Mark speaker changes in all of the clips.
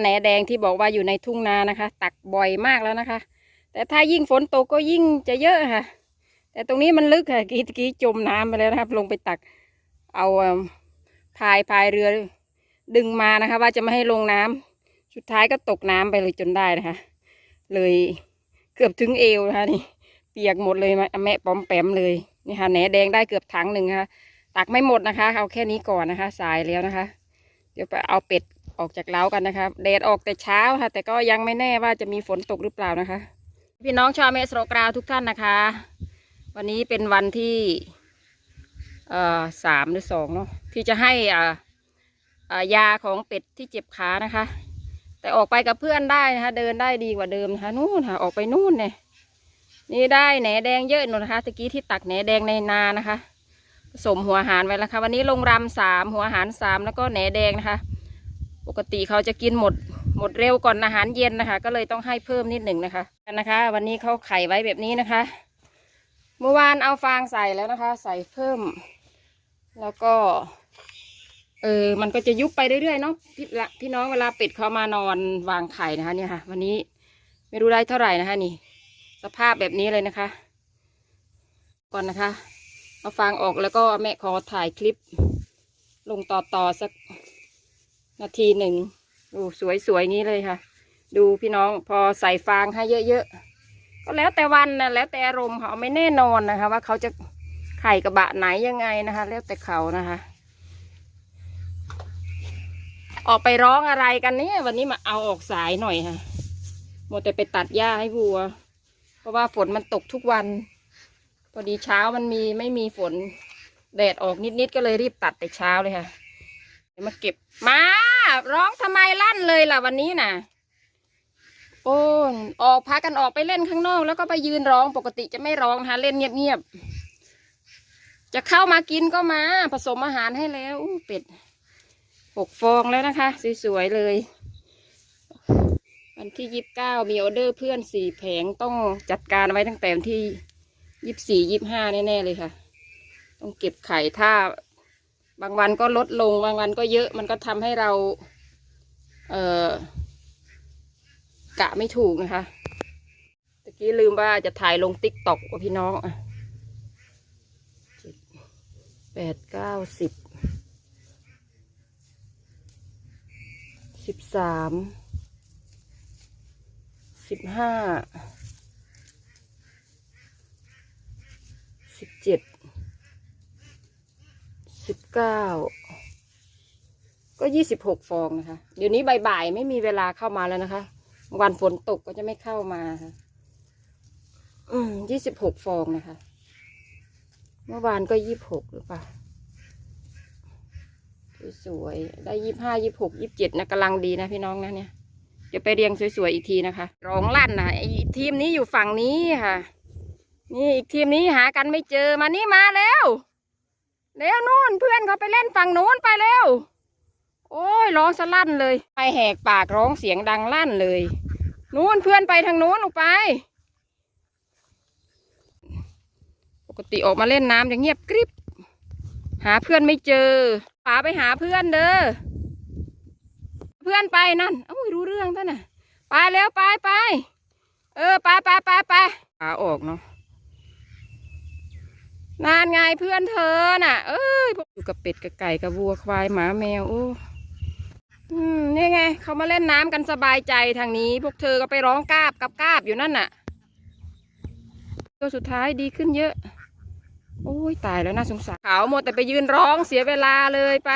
Speaker 1: แหนแดงที่บอกว่าอยู่ในทุ่งนานะคะ ตักบ่อยมากแล้วนะคะ แต่ถ้ายิ่งฝนตกก็ยิ่งจะเยอะค่ะ แต่ตรงนี้มันลึกค่ะกี้กี้จมน้ำไปแล้วนะครับ ลงไปตักเอาพายพายเรือดึงมานะคะ ว่าจะไม่ให้ลงน้ำสุดท้ายก็ตกน้ำไปเลยจนได้นะคะ เลยเกือบถึงเอวนะคะนี่เปียกหมดเลยมแม่ปอมแปมเลยนี่ค่ะแหนแดงได้เกือบถังหนึ่งนะคะตักไม่หมดนะคะ เอาแค่นี้ก่อนนะคะ สายแล้วนะคะ เดี๋ยวไปเอาเป็ด ออกจากเล้ากันนะคะแดดออกแต่เช้าค่ะ แต่ก็ยังไม่แน่ว่าจะมีฝนตกหรือเปล่านะคะ พี่น้องชาวเมสโรกราวทุกท่านนะคะ วันนี้เป็นวันที่เอ่อสามหรือสองเนาะที่จะให้อ่าอ่ายาของเป็ดที่เจ็บขานะคะ แต่ออกไปกับเพื่อนได้นะคะ เดินได้ดีกว่าเดิมนะคะนู่นค่ะออกไปนู่นเนี่ยนี่ได้แหนแดงเยอะหนูนะคะตะกี้ที่ตักแหนแดงในนานะคะผสมหัวหารไว้แล้วค่ะวันนี้ลงรำสามหัวหารสามแล้วก็แหนแดงนะคะ ปกติเขาจะกินหมดหมดเร็วก่อนอาหารเย็นนะคะ ก็เลยต้องให้เพิ่มนิดหนึ่งนะคะนะคะ วันนี้เขาไข่ไว้แบบนี้นะคะ เมื่อวานเอาฟางใส่แล้วนะคะ ใส่เพิ่ม แล้วก็ เออมันก็จะยุบไปเรื่อยๆเนาะพี่ละพี่น้องเวลาเป็ดเขามานอนวางไข่นะคะ เนี่ยค่ะ วันนี้ไม่รู้ได้เท่าไหร่นะคะนี่ สภาพแบบนี้เลยนะคะ ก่อนนะคะเอาฟางออกแล้วก็แม่ขอถ่ายคลิป ลงต่อต่อสัก นาทีหนึ่งดูสวยๆงี้เลยค่ะ ดูพี่น้องพอใส่ฟางให้เยอะๆ ก็แล้วแต่วันนะแล้วแต่อารมณ์เขาไม่แน่นอนนะคะ ว่าเขาจะไข่กระบะไหนยังไงนะคะ แล้วแต่เขานะคะ ออกไปร้องอะไรกันเนี่ยวันนี้มาเอาออกสายหน่อยค่ะหมดแต่ไปตัดหญ้าให้วัว เพราะว่าฝนมันตกทุกวัน พอดีเช้ามันมีไม่มีฝนแดดออกนิดๆก็เลยรีบตัดแต่เช้าเลยค่ะ มาเก็บมา ร้องทำไมลั่นเลยล่ะวันนี้น่ะ โอ้ออกพากันออกไปเล่นข้างนอก แล้วก็ไปยืนร้องปกติจะไม่ร้องนะคะเล่นเงียบๆจะเข้ามากินก็มา ผสมอาหารให้แล้วเป็ดหกฟองแล้วนะคะสวยๆเลย วันที่ยี่สิบเก้ามีออเดอร์เพื่อนสี่แผงต้องจัดการไว้ตั้งแต่วันที่ยี่สิบสี่ยี่สิบห้าแน่ๆเลยค่ะ ต้องเก็บไข่ถ้า บางวันก็ลดลง บางวันก็เยอะมันก็ทำให้เราเออกะไม่ถูกนะคะตะกี้ลืมว่าจะถ่ายลงติ๊กต็อกว่าพี่น้องอะเจ็ดแปดเก้าสิบสิบสามสิบห้าสิบเจ็ด เก้าก็ยี่สิบหกฟองนะคะ เดี๋ยวนี้บ่ายๆไม่มีเวลาเข้ามาแล้วนะคะ วันฝนตกก็จะไม่เข้ามาค่ะ อืมยี่สิบหกฟองนะคะ เมื่อวานก็ยี่สิบหกหรือเปล่าสวยๆได้ยี่ห้ายี่หกยี่เจ็ดนะกำลังดีนะพี่น้องนะเนี่ยเดี๋ยวไปเรียงสวยๆอีกทีนะคะ ร้องลั่นนะไอทีมนี้อยู่ฝั่งนี้ค่ะ นี่อีกทีมนี้หากันไม่เจอมานี่มาแล้ว แล้วนู่นเพื่อนเขาไปเล่นฝั่งนู้นไปแล้วโอ้ยร้องสะลั่นเลย ไปแหกปากร้องเสียงดังลั่นเลย นู้นเพื่อนไปทางนู้นออกไป ปกติออกมาเล่นน้ำจะเงียบกริบ หาเพื่อนไม่เจอป๋าไปหาเพื่อนเด้อ เพื่อนไปนั่นเอ้ารู้เรื่องท่านน่ะ ไปแล้วไปไป เออไปไปไปไปขาออกเนาะ นานไงเพื่อนเธอน่ะ เอ้ยอยู่กับเป็ดกับไก่กับวัวควายหมาแมวโอ้อืมนี่ไงเขามาเล่นน้ำกันสบายใจทางนี้ พวกเธอก็ไปร้องกราบกับกราบอยู่นั่นน่ะ ตัวสุดท้ายดีขึ้นเยอะ โอ้ยตายแล้วน่าสงสารขาวหมดแต่ไปยืนร้องเสียเวลาเลยไป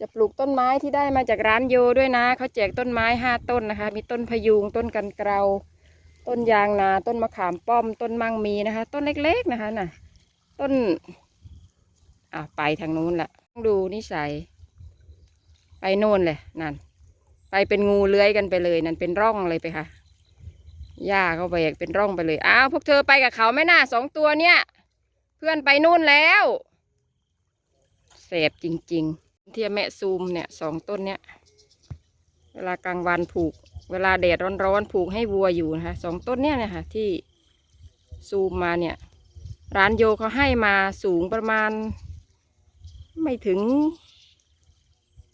Speaker 1: จะปลูกต้นไม้ที่ได้มาจากร้านโยด้วยนะ เขาแจกต้นไม้ห้าต้นนะคะ มีต้นพยุงต้นกันเกลาต้นยางนา ต้นมะขามป้อม ต้นมังมีนะคะ ต้นเล็กๆนะคะน่ะ ต้นอะไปทางนู้นละต้องดูนิสัย ไปโน่นเลยนั่น ไปเป็นงูเลื้อยกันไปเลย นั่นเป็นร่องเลยไปค่ะหญ้าเข้าไปเป็นร่องไปเลยอ้าวพวกเธอไปกับเขาไหมน่ะสองตัวเนี่ย เพื่อนไปนู่นแล้วแสบจริง ๆ ที่แม่ซูมเนี่ยสองต้นเนี่ยเวลากลางวันผูก เวลาแดดร้อนๆผูกให้วัวอยู่นะคะสองต้นเนี่ยนะคะที่ซูมมาเนี่ย ร้านโยเขาให้มาสูงประมาณ ไม่ถึง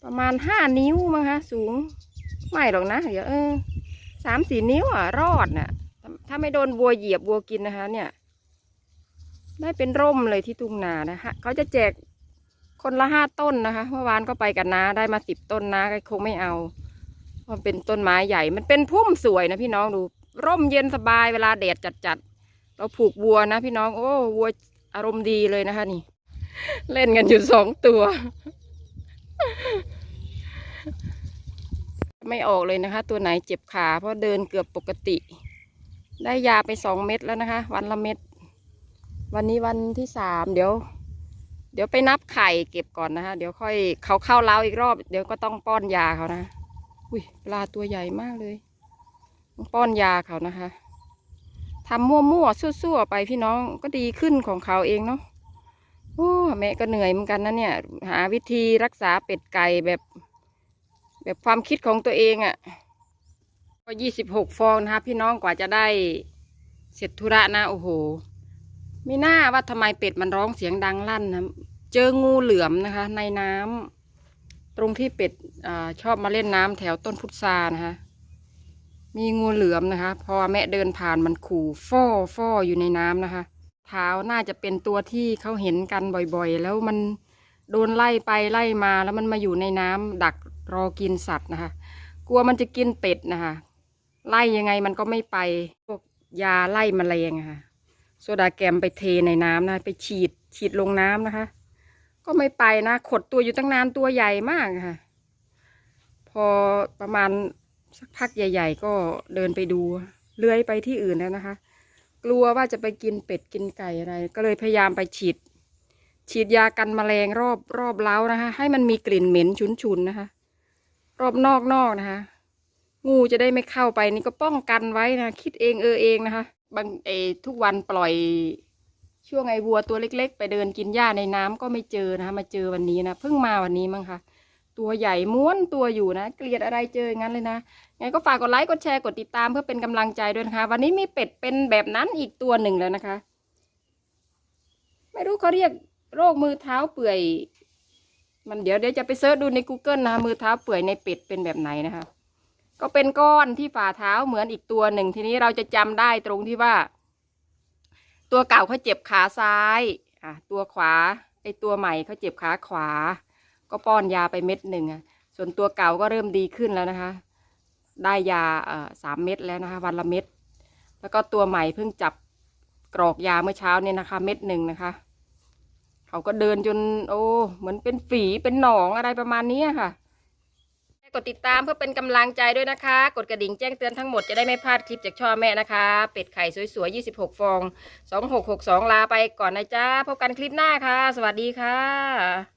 Speaker 1: ประมาณห้านิ้วมั้งคะสูงไม่หรอกนะเดี๋ยวเออสามสี่นิ้วอะรอดน่ะ ถ้าถ้าไม่โดนวัวเหยียบวัวกินนะคะ เนี่ย ได้เป็นร่มเลยที่ทุ่งนานะคะเขาจะแจก คนละห้าต้นนะคะ เมื่อวานก็ไปกันนาได้มาสิบต้นนะก็คงไม่เอาเพราะมันเป็นต้นไม้ใหญ่ มันเป็นพุ่มสวยนะพี่น้องดู ร่มเย็นสบายเวลาแดดจัดๆ เราผูกวัวนะพี่น้อง โอ้วัวอารมณ์ดีเลยนะคะนี่ เล่นกันอยู่สองตัว ไม่ออกเลยนะคะ ตัวไหนเจ็บขาเพราะเดินเกือบปกติ ได้ยาไปสองเม็ดแล้วนะคะ วันละเม็ด วันนี้วันที่สามเดี๋ยว เดี๋ยวไปนับไข่เก็บก่อนนะคะ เดี๋ยวค่อยเขาเข้าเล้าอีกรอบ เดี๋ยวก็ต้องป้อนยาเขานะ อุ้ยปลาตัวใหญ่มากเลยต้องป้อนยาเขานะคะทำมั่วๆซั่วๆไปพี่น้องก็ดีขึ้นของเขาเองเนาะโอ้แม่ก็เหนื่อยเหมือนกันนะเนี่ย หาวิธีรักษาเป็ดไก่แบบ แบบความคิดของตัวเองอะ่ะ ก็ยี่สิบหกฟองนะคะพี่น้องกว่าจะได้เสร็จธุระนะโอ้โห ไม่น่าว่าทำไมเป็ดมันร้องเสียงดังลั่นนะเจองูเหลือมนะคะ ในน้ำตรงที่เป็ดอชอบมาเล่นน้ำแถวต้นพุทรานะคะมีงูเหลือมนะคะ พอแม่เดินผ่านมันขู่ฟ่อฟ่ออยู่ในน้ำนะคะเท้าน่าจะเป็นตัวที่เขาเห็นกันบ่อยๆ แล้วมันโดนไล่ไปไล่มาแล้วมันมาอยู่ในน้ำดักรอกินสัตว์นะคะ กลัวมันจะกินเป็ดนะคะ ไล่ยังไงมันก็ไม่ไปพวกยาไล่แมลงค่ะ โซดาแกมไปเทในน้ำนะ ไปฉีดฉีดลงน้ำนะคะ ก็ไม่ไปนะขดตัวอยู่ตั้งนานตัวใหญ่มากค่ะ พอประมาณสักพักใหญ่ ๆ ก็เดินไปดูเลื้อยไปที่อื่นแล้วนะคะ กลัวว่าจะไปกินเป็ดกินไก่อะไร ก็เลยพยายามไปฉีด ฉีดยากันแมลงรอบรอบเล้านะคะ ให้มันมีกลิ่นเหม็นฉุนๆนะคะ รอบนอกนนะคะ งูจะได้ไม่เข้าไปนี่ก็ป้องกันไว้นะคิดเองเออเองนะคะ บางเอทุกวันปล่อยช่วงไอ้วัวตัวเล็ก ๆ ไปเดินกินหญ้าในน้ำก็ไม่เจอนะคะมาเจอวันนี้นะเพิ่งมาวันนี้มั้งคะตัวใหญ่ม้วนตัวอยู่นะ เกลียดอะไรเจออย่างนั้นเลยนะไงก็ฝากกดไลค์กดแชร์กดติดตามเพื่อเป็นกำลังใจด้วยนะคะ วันนี้มีเป็ดเป็นแบบนั้นอีกตัวหนึ่งแล้วนะคะ ไม่รู้เขาเรียกโรคมือเท้าเปื่อย มันเดี๋ยวเดี๋ยวจะไปเซิร์ชดูใน Google นะคะมือเท้าเปื่อยในเป็ดเป็นแบบไหนนะคะ ก็เป็นก้อนที่ฝ่าเท้าเหมือนอีกตัวหนึ่ง ทีนี้เราจะจำได้ตรงที่ว่า ตัวเก่าเขาเจ็บขาซ้ายอะตัวขวาไอตัวใหม่เขาเจ็บขาขวา ก็ป้อนยาไปเม็ดหนึ่งอะส่วนตัวเก่าก็เริ่มดีขึ้นแล้วนะคะ ได้ยาเอ่อสามเม็ดแล้วนะคะ วันละเม็ดแล้วก็ตัวใหม่เพิ่งจับกรอกยาเมื่อเช้าเนี่ยนะคะ เม็ดหนึ่งนะคะ เขาก็เดินจน โอ้เหมือนเป็นฝีเป็นหนองอะไรประมาณนี้ค่ะ กดติดตามเพื่อเป็นกำลังใจด้วยนะคะ กดกระดิ่งแจ้งเตือนทั้งหมดจะได้ไม่พลาดคลิปจากช่อแม่นะคะ เป็ดไข่สวยๆ 26 ฟอง 2662 ลาไปก่อนนะจ๊ะ พบกันคลิปหน้าค่ะ สวัสดีค่ะ